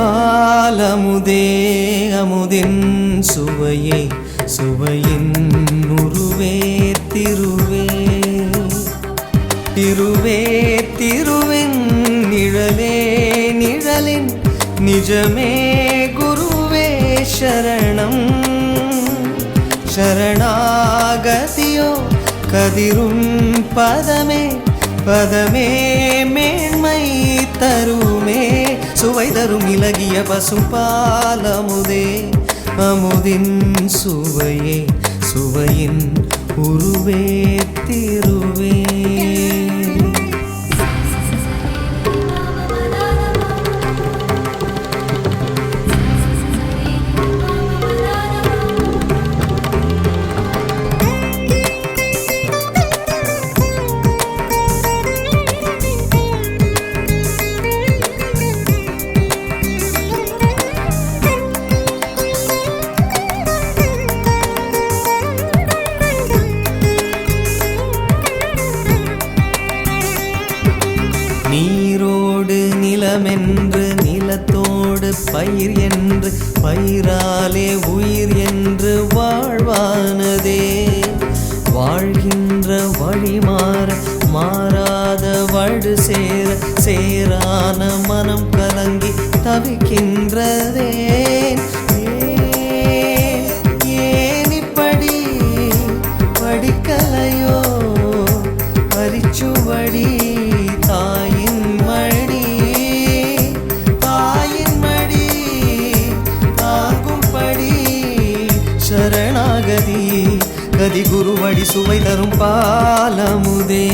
அமுதே அமுதின் சுவையே சுவையின் உருவே திருவே. திருவே திருவின் நிழலே நிழலின் நிஜமே குருவே சரணம். சரணாகதியோ கதிரும் பதமே பதமே மேன்மை தருமே. சுவை தரும் இலகிய பசும் பாலமுதே அமுதின் சுவையே சுவையின் உருவே திருவே. நிலமென்று நிலத்தோடு பயிர் என்று பயிராலே உயிர் என்று வாழ்வானதே. வாழ்கின்ற வழி மாற மாறாத வடு சேர சேரான மனம் கலங்கி தவிக்கின்றதே. படிக்கலையோ? பரிச்சுவடி ஜெகதி குருவடி சுவை தரும் பாலமுதே.